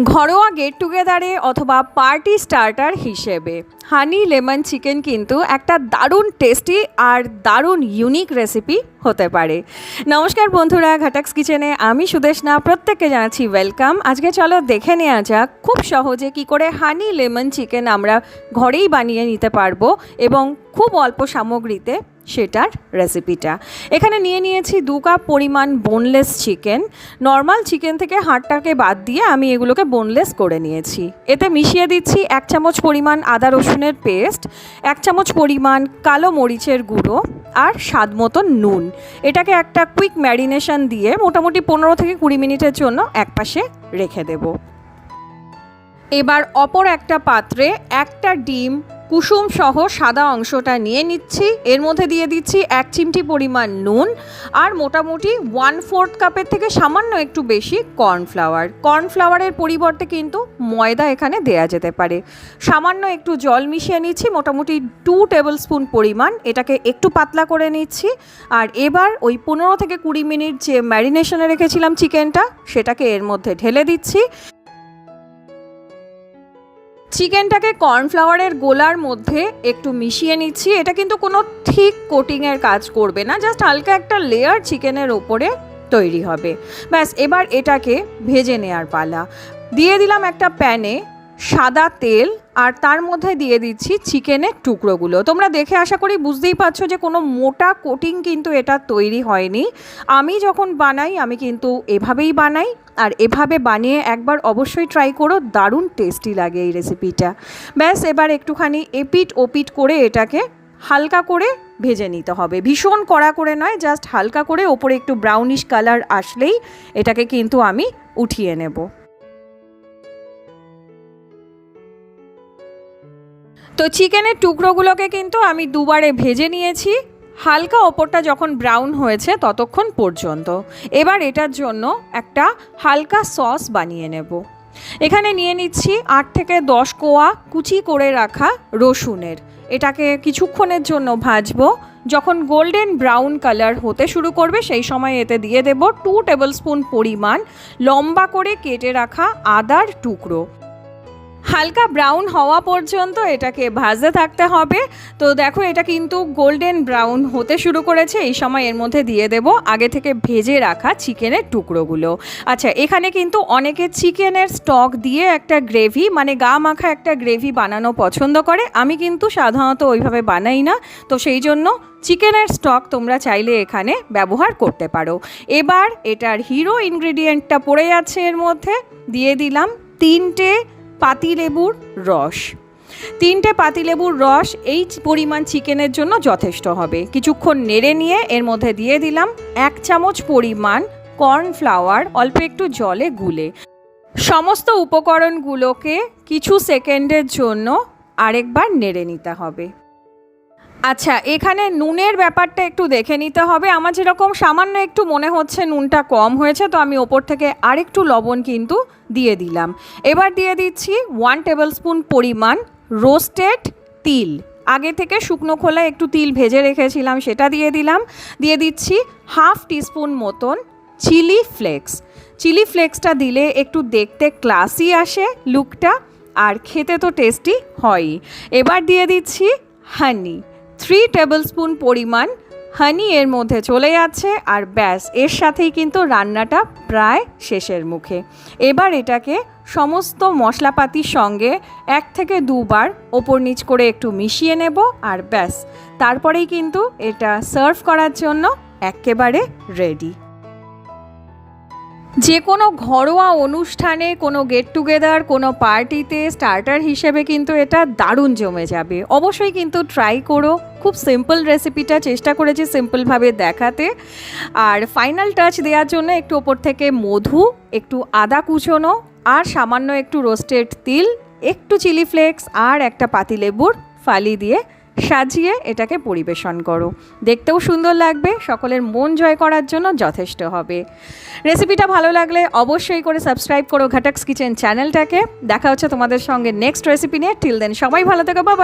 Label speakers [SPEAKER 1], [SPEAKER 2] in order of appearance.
[SPEAKER 1] ঘরোয়া গেট টুগেদারে অথবা party starter হিসেবে। হানি লেমন চিকেন কিন্তু একটা দারুণ টেস্টি আর দারুণ ইউনিক রেসিপি হতে পারে। নমস্কার বন্ধুরা, ঘাটাক্স কিচেনে আমি সুদেশনা। প্রত্যেককে জানাচ্ছি ওয়েলকাম আজকে চলো দেখে নেওয়া যাক খুব সহজে কি করে হানি লেমন চিকেন আমরা ঘরেই বানিয়ে নিতে পারব এবং খুব অল্প সামগ্রীতে সেটার রেসিপিটা এখানে নিয়ে নিয়েছি দু কাপ পরিমাণ বোনলেস চিকেন নর্মাল চিকেন থেকে হাড়টাকে বাদ দিয়ে আমি এগুলোকে বোনলেস করে নিয়েছি। এতে মিশিয়ে দিচ্ছি এক চামচ পরিমাণ আদা রসুনের পেস্ট এক চামচ পরিমাণ কালো মরিচের গুঁড়ো আর স্বাদ মতো নুন। এটাকে একটা কুইক ম্যারিনেশন দিয়ে মোটামুটি পনেরো থেকে কুড়ি মিনিটের জন্য একপাশে রেখে দেবো। এবার অপর একটা পাত্রে একটা ডিম কুসুম সহ সাদা অংশটা নিয়ে নিচ্ছি। এর মধ্যে দিয়ে দিচ্ছি এক চিমটি পরিমাণ নুন আর মোটামুটি ওয়ান ফোর্থ কাপের থেকে সামান্য একটু বেশি কর্নফ্লাওয়ার কর্নফ্লাওয়ারের পরিবর্তে কিন্তু ময়দা এখানে দেয়া যেতে পারে। সামান্য একটু জল মিশিয়ে নিচ্ছি, মোটামুটি টু টেবিল স্পুন পরিমাণ। এটাকে একটু পাতলা করে নিচ্ছি। আর এবার ওই পনেরো থেকে কুড়ি মিনিট যে ম্যারিনেশনে রেখেছিলাম চিকেনটা সেটাকে এর মধ্যে ঢেলে দিচ্ছি। চিকেনটাকে কর্নফ্লাওয়ারের গোলার মধ্যে একটু মিশিয়ে নিচ্ছি। এটা কিন্তু কোনো ঠিক কোটিংয়ের কাজ করবে না, জাস্ট হালকা একটা লেয়ার চিকেনের ওপরে তৈরি হবে। ব্যাস, এবার এটাকে ভেজে নেওয়ার পালা। দিয়ে দিলাম একটা প্যানে সাদা তেল আর তার মধ্যে দিয়ে দিচ্ছি চিকেনের টুকরোগুলো। তোমরা দেখে আশা করি বুঝতেই পারছ যে কোনো মোটা কোটিং কিন্তু এটা তৈরি হয়নি। আমি যখন বানাই, আমি কিন্তু এভাবেই বানাই আর এভাবে বানিয়ে একবার অবশ্যই ট্রাই করো, দারুণ টেস্টি লাগে এই রেসিপিটা। ব্যাস, এবার একটুখানি এপিট ওপিট করে এটাকে হালকা করে ভেজে নিতে হবে। ভীষণ কড়া করে নয়, জাস্ট হালকা করে ওপরে একটু ব্রাউনিশ কালার আসলেই এটাকে কিন্তু আমি উঠিয়ে নেব। তো চিকেনের টুকরোগুলোকে কিন্তু আমি দুবারে ভেজে নিয়েছি। হালকা ওপরটা যখন ব্রাউন হয়েছে ততক্ষণ পর্যন্ত। এবার এটার জন্য একটা হালকা সস বানিয়ে নেব। এখানে নিয়ে নিচ্ছি আট থেকে দশ কোয়া কুচি করে রাখা রসুনের। এটাকে কিছুক্ষণের জন্য ভাজবো। যখন গোল্ডেন ব্রাউন কালার হতে শুরু করবে, সেই সময় এতে দিয়ে দেব টু টেবিল স্পুন পরিমাণ লম্বা করে কেটে রাখা আদার টুকরো। হালকা ব্রাউন হওয়া পর্যন্ত এটাকে ভাজতে থাকতে হবে। তো দেখো, এটা কিন্তু গোল্ডেন ব্রাউন হতে শুরু করেছে। এই সময় এর মধ্যে দিয়ে দেব আগে থেকে ভেজে রাখা চিকেনের টুকরোগুলো। আচ্ছা এখানে কিন্তু অনেকে চিকেনের স্টক দিয়ে একটা গ্রেভি মানে গা মাখা একটা গ্রেভি বানানো পছন্দ করে। আমি কিন্তু সাধারণত ওইভাবে বানাই না। তো সেই জন্য চিকেনের স্টক তোমরা চাইলে এখানে ব্যবহার করতে পারো। এবার এটার হিরো ইনগ্রিডিয়েন্টটা পড়ে যাচ্ছে এর মধ্যে। দিয়ে দিলাম তিনটে পাতিলেবুর রস। তিনটে পাতিলেবুর রস এই পরিমাণ চিকেনের জন্য যথেষ্ট হবে। কিছুক্ষণ নেড়ে নিয়ে এর মধ্যে দিয়ে দিলাম এক চামচ পরিমাণ কর্নফ্লাওয়ার অল্প একটু জলে গুলে। সমস্ত উপকরণগুলোকে কিছু সেকেন্ডের জন্য আরেকবার নেড়ে নিতে হবে। আচ্ছা এখানে নুনের ব্যাপারটা একটু দেখে নিতে হবে। আমার যেরকম সামান্য একটু মনে হচ্ছে নুনটা কম হয়েছে, তো আমি ওপর থেকে আরেকটু লবণ কিন্তু দিয়ে দিলাম। এবার দিয়ে দিচ্ছি ওয়ান টেবিল স্পুন পরিমাণ রোস্টেড তিল। আগে থেকে শুকনো খোলায় একটু তিল ভেজে রেখেছিলাম, সেটা দিয়ে দিলাম। দিয়ে দিচ্ছি হাফ টিস্পুন মতন চিলি ফ্লেক্স চিলি ফ্লেক্সটা দিলে একটু দেখতে ক্লাসি আসে লুকটা আর খেতে তো টেস্টি হয়ই। এবার দিয়ে দিচ্ছি হানি থ্রি টেবিল স্পুন পরিমাণ হানি এর মধ্যে চলে যাচ্ছে আর ব্যাস, এর সাথেই কিন্তু রান্নাটা প্রায় শেষের মুখে। এবার এটাকে সমস্ত মশলাপাতির সঙ্গে এক থেকে দুবার ওপর নিচ করে একটু মিশিয়ে নেব আর ব্যাস, তারপরেই কিন্তু এটা সার্ভ করার জন্য একেবারে রেডি যে কোনো ঘরোয়া অনুষ্ঠানে, কোনো গেট টুগেদার কোনো পার্টিতে স্টার্টার হিসেবে কিন্তু এটা দারুণ জমে যাবে। অবশ্যই কিন্তু ট্রাই করো। খুব সিম্পল রেসিপিটা চেষ্টা করেছি সিম্পলভাবে দেখাতে। আর ফাইনাল টাচ দেওয়ার জন্য একটু ওপর থেকে মধু, একটু আদা কুচোনো, আর সামান্য একটু রোস্টেড তিল, একটু চিলি ফ্লেক্স আর একটা পাতিলেবুর ফালি দিয়ে সাজিয়ে এটাকে পরিবেশন করো। দেখতেও সুন্দর লাগবে, সকলের মন জয় করার জন্য যথেষ্ট হবে। রেসিপিটা ভালো লাগলে অবশ্যই করে সাবস্ক্রাইব করো ঘাটাক্স কিচেন চ্যানেলটাকে। দেখা হচ্ছে তোমাদের সঙ্গে নেক্সট রেসিপি নিয়ে। টিল দেন সবাই ভালো থেকো বাবা